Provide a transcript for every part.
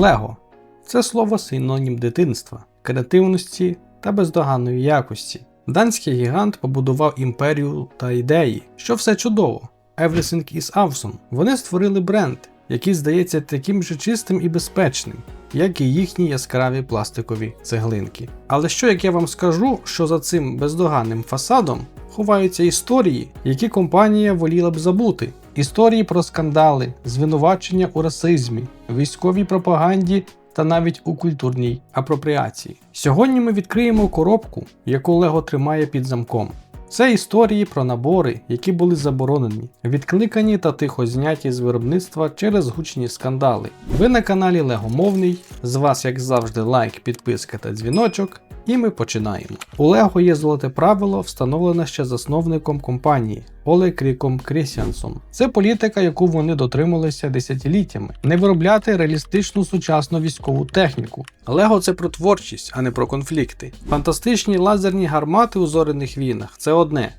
Лего це слово синонім дитинства, креативності та бездоганної якості. Данський гігант побудував імперію та ідеї, що все чудово. Everything is awesome. Вони створили бренд, який здається таким же чистим і безпечним, як і їхні яскраві пластикові цеглинки. Але що як я вам скажу, що за цим бездоганним фасадом ховаються історії, які компанія воліла б забути. Історії про скандали, звинувачення у расизмі, військовій пропаганді та навіть у культурній апропріації. Сьогодні ми відкриємо коробку, яку Лего тримає під замком. Це історії про набори, які були заборонені, відкликані та тихо зняті з виробництва через гучні скандали. Ви на каналі Легомовний. З вас, як завжди, лайк, підписка та дзвіночок. І ми починаємо. У Лего є золоте правило, встановлене ще засновником компанії Оле Кріком Крісіансом. Це політика, яку вони дотрималися десятиліттями. Не виробляти реалістичну сучасну військову техніку. Лего це про творчість, а не про конфлікти. Фантастичні лазерні гармати у зоряних війнах це одне.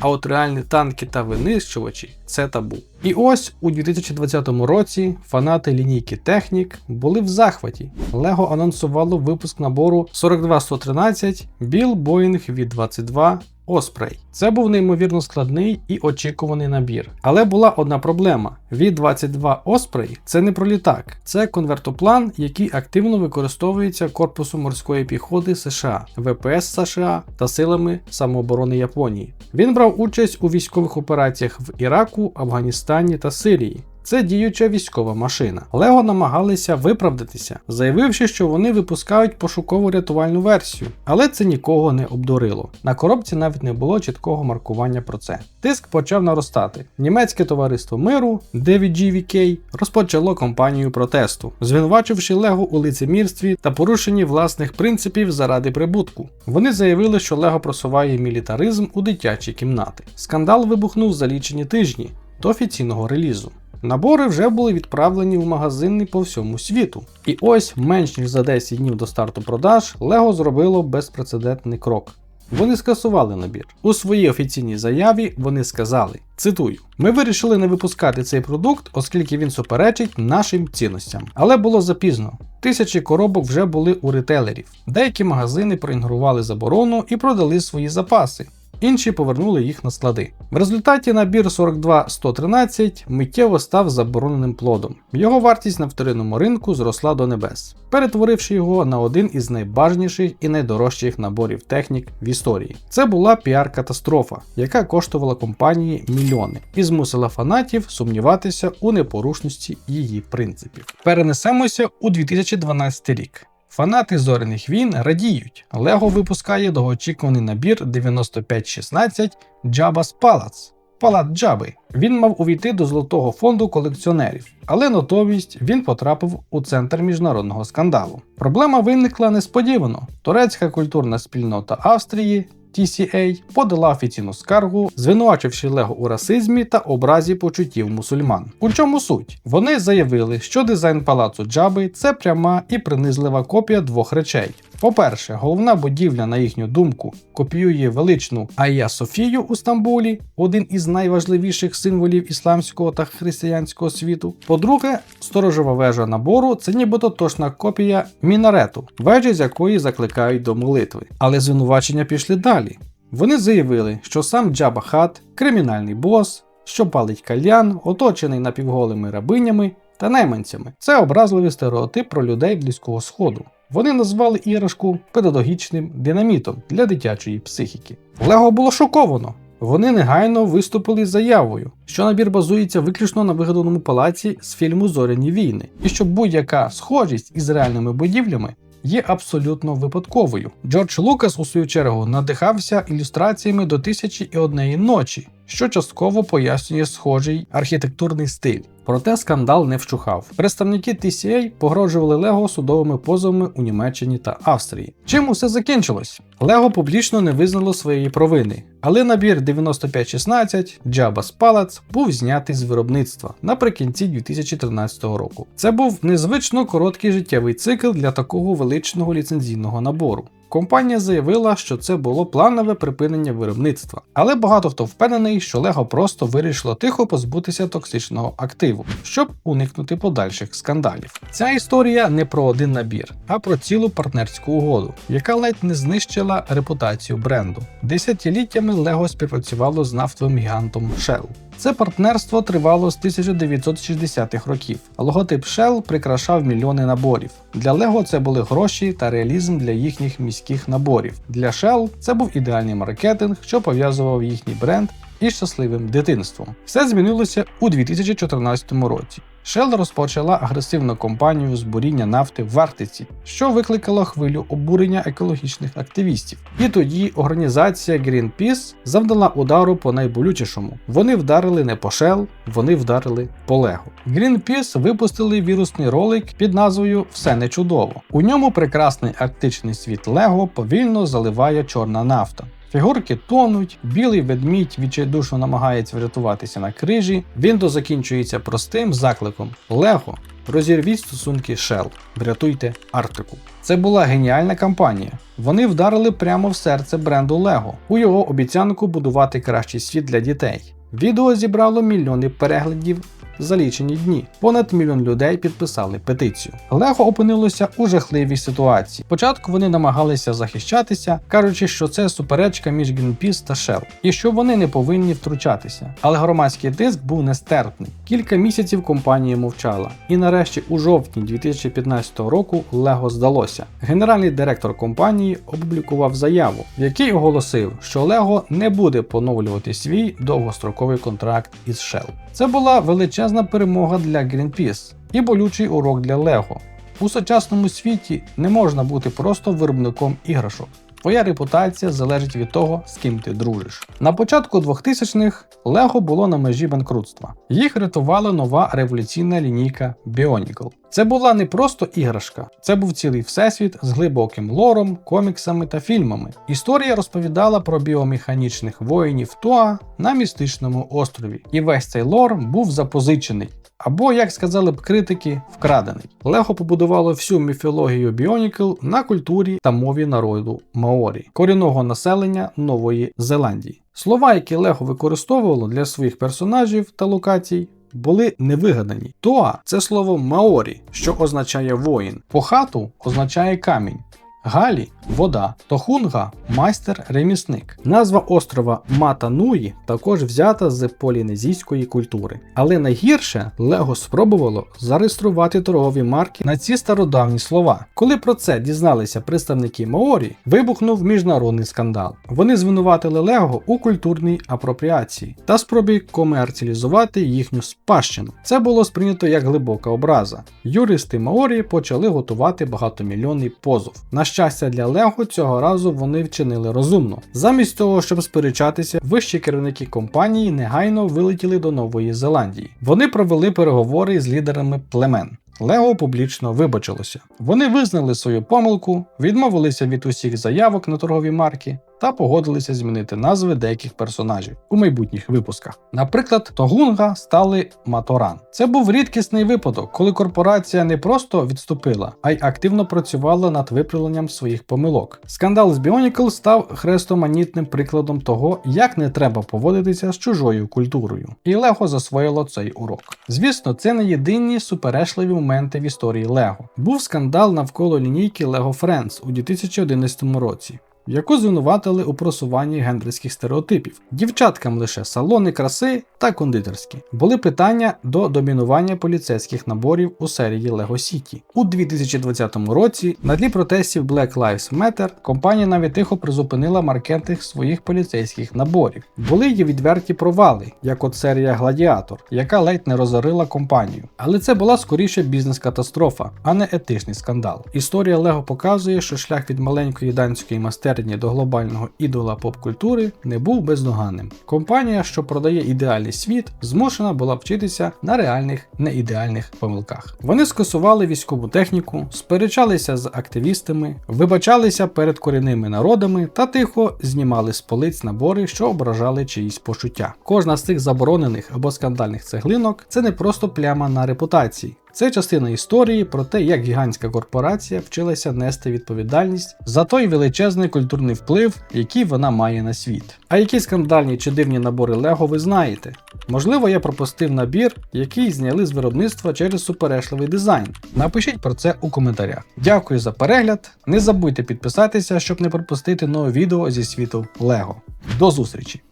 А от реальні танки та винищувачі це табу. І ось у 2020 році фанати лінійки Технік були в захваті. Лего анонсувало випуск набору 42113 Bill Boeing V22 Osprey. Це був неймовірно складний і очікуваний набір. Але була одна проблема: V22 Osprey це не про літак, це конвертоплан, який активно використовується корпусом морської піхоти США, ВПС США та силами самооборони Японії. Він брав участь у військових операціях в Іраку, Афганістані та Сирії. Це діюча військова машина. Лего намагалися виправдатися, заявивши, що вони випускають пошукову рятувальну версію, але це нікого не обдурило. На коробці навіть не було чіткого маркування про це. Тиск почав наростати. Німецьке товариство миру 9GVK розпочало кампанію протесту, звинувачивши Лего у лицемірстві та порушенні власних принципів заради прибутку. Вони заявили, що Лего просуває мілітаризм у дитячі кімнати. Скандал вибухнув за лічені тижні до офіційного релізу. Набори вже були відправлені в магазини по всьому світу. І ось менш ніж за 10 днів до старту продаж Лего зробило безпрецедентний крок. Вони скасували набір. У своїй офіційній заяві вони сказали: цитую: ми вирішили не випускати цей продукт, оскільки він суперечить нашим цінностям. Але було запізно. Тисячі коробок вже були у ретейлерів. Деякі магазини проігнорували заборону і продали свої запаси інші повернули їх на склади. В результаті набір 42113 миттєво став забороненим плодом. Його вартість на вторинному ринку зросла до небес, перетворивши його на один із найбажніших і найдорожчих наборів технік в історії. Це була піар-катастрофа, яка коштувала компанії мільйони і змусила фанатів сумніватися у непорушності її принципів. Перенесемося у 2012 рік. Фанати зоряних війн радіють. Лего випускає довгоочікуваний набір 9516 Jabba's Palace. Палат Джаби. Він мав увійти до золотого фонду колекціонерів, але натомість він потрапив у центр міжнародного скандалу. Проблема виникла несподівано. Турецька культурна спільнота Австрії TCA подала офіційну скаргу, звинувачивши Лего у расизмі та образі почуттів мусульман. У чому суть? Вони заявили, що дизайн палацу Джаби це пряма і принизлива копія двох речей. По-перше, головна будівля, на їхню думку, копіює величну Айя Софію у Стамбулі, один із найважливіших символів ісламського та християнського світу. По-друге, сторожова вежа набору це нібито точна копія мінарету, вежі з якої закликають до молитви. Але звинувачення пішли далі. Вони заявили, що сам Джаба Хат кримінальний бос, що палить кальян, оточений напівголими рабинями та найманцями. Це образливий стереотип про людей Близького Сходу. Вони назвали іграшку педагогічним динамітом для дитячої психіки. Лего було шоковано. Вони негайно виступили з заявою, що набір базується виключно на вигаданому палаці з фільму Зоряні війни, і що будь-яка схожість із реальними будівлями є абсолютно випадковою. Джордж Лукас, у свою чергу, надихався ілюстраціями до тисячі і однієї ночі, що частково пояснює схожий архітектурний стиль. Проте скандал не вщухав. Представники TCA погрожували Лего судовими позовами у Німеччині та Австрії. Чим усе закінчилось? Лего публічно не визнало своєї провини, але набір 9516 Jabba's Palace був знятий з виробництва наприкінці 2013 року. Це був незвично короткий життєвий цикл для такого величного ліцензійного набору. Компанія заявила, що це було планове припинення виробництва, але багато хто впевнений, що Лего просто вирішило тихо позбутися токсичного активу, щоб уникнути подальших скандалів. Ця історія не про один набір, а про цілу партнерську угоду, яка ледь не знищила репутацію бренду. Десятиліттями Лего співпрацювало з нафтовим гігантом Shell. Це партнерство тривало з 1960-х років. Логотип Shell прикрашав мільйони наборів. Для Lego це були гроші та реалізм для їхніх міських наборів. Для Shell це був ідеальний маркетинг, що пов'язував їхній бренд із щасливим дитинством. Все змінилося у 2014 році. Shell розпочала агресивну кампанію з буріння нафти в Арктиці, що викликало хвилю обурення екологічних активістів. І тоді організація Greenpeace завдала удару по найболючішому. Вони вдарили не по Shell, вони вдарили по Lego. Greenpeace випустили вірусний ролик під назвою Все не чудово. У ньому прекрасний арктичний світ Лего повільно заливає чорна нафта. Фігурки тонуть, білий ведмідь відчайдушно намагається врятуватися на крижі. Відео закінчується простим закликом Лего. Розірвіть стосунки Shell, врятуйте Арктику. Це була геніальна кампанія. Вони вдарили прямо в серце бренду Lego у його обіцянку будувати кращий світ для дітей. Відео зібрало мільйони переглядів за лічені дні. Понад мільйон людей підписали петицію. Лего опинилося у жахливій ситуації. Спочатку вони намагалися захищатися, кажучи, що це суперечка між Greenpeace та Shell, і що вони не повинні втручатися. Але громадський тиск був нестерпний. Кілька місяців компанія мовчала. І нарешті, у жовтні 2015 року, Лего здалося. Генеральний директор компанії опублікував заяву, в якій оголосив, що Лего не буде поновлювати свій довгостроковий контракт із Shell. Це була величезна перемога для Greenpeace і болючий урок для Лего. У сучасному світі не можна бути просто виробником іграшок. Твоя репутація залежить від того, з ким ти дружиш. На початку 2000-х Лего було на межі банкрутства. Їх рятувала нова революційна лінійка Bionicle. Це була не просто іграшка, це був цілий всесвіт з глибоким лором, коміксами та фільмами. Історія розповідала про біомеханічних воїнів Туа на містичному острові, і весь цей лор був запозичений. Або, як сказали б критики, вкрадений. Лего побудувало всю міфологію Bionicle на культурі та мові народу Маорі, корінного населення Нової Зеландії. Слова, які Лего використовувало для своїх персонажів та локацій, були невигадані. Тоа це слово Маорі, що означає воїн, Похату означає камінь. Галі вода, Тохунга майстер-ремісник. Назва острова Матануї також взята з полінезійської культури. Але найгірше Лего спробувало зареєструвати торгові марки на ці стародавні слова. Коли про це дізналися представники Маорі, вибухнув міжнародний скандал. Вони звинуватили Лего у культурній апропріації та спробі комерціалізувати їхню спадщину. Це було сприйнято як глибока образа. Юристи Маорі почали готувати багатомільйонний позов. На щастя для Лего цього разу вони вчинили розумно. Замість того, щоб сперечатися, вищі керівники компанії негайно вилетіли до Нової Зеландії. Вони провели переговори з лідерами племен. Лего публічно вибачилося. Вони визнали свою помилку, відмовилися від усіх заявок на торгові марки та погодилися змінити назви деяких персонажів у майбутніх випусках. Наприклад, Тогунга стали Маторан. Це був рідкісний випадок, коли корпорація не просто відступила, а й активно працювала над виправленням своїх помилок. Скандал з Bionicle став хрестоманітним прикладом того, як не треба поводитися з чужою культурою. І Лего засвоїло цей урок. Звісно, це не єдині суперечливі моменти в історії Лего. Був скандал навколо лінійки Lego Friends у 2011 році. Яку звинуватили у просуванні гендерських стереотипів. Дівчаткам лише салони краси та кондитерські. Були питання до домінування поліцейських наборів у серії Lego City. У 2020 році на тлі протестів Black Lives Matter компанія навіть тихо призупинила маркетинг своїх поліцейських наборів. Були й відверті провали, як от серія Гладіатор, яка ледь не розорила компанію. Але це була скоріше бізнес-катастрофа, а не етичний скандал. Історія Лего показує, що шлях від маленької данської майстерні до глобального ідола поп-культури не був бездоганним. Компанія, що продає ідеальний світ, змушена була вчитися на реальних неідеальних помилках. Вони скасували військову техніку, сперечалися з активістами, вибачалися перед корінними народами та тихо знімали з полиць набори, що ображали чиїсь почуття. Кожна з цих заборонених або скандальних цеглинок це не просто пляма на репутації. Це частина історії про те, як гігантська корпорація вчилася нести відповідальність за той величезний культурний вплив, який вона має на світ. А які скандальні чи дивні набори Лего ви знаєте? Можливо, я пропустив набір, який зняли з виробництва через суперечливий дизайн. Напишіть про це у коментарях. Дякую за перегляд. Не забудьте підписатися, щоб не пропустити нове відео зі світу Лего. До зустрічі!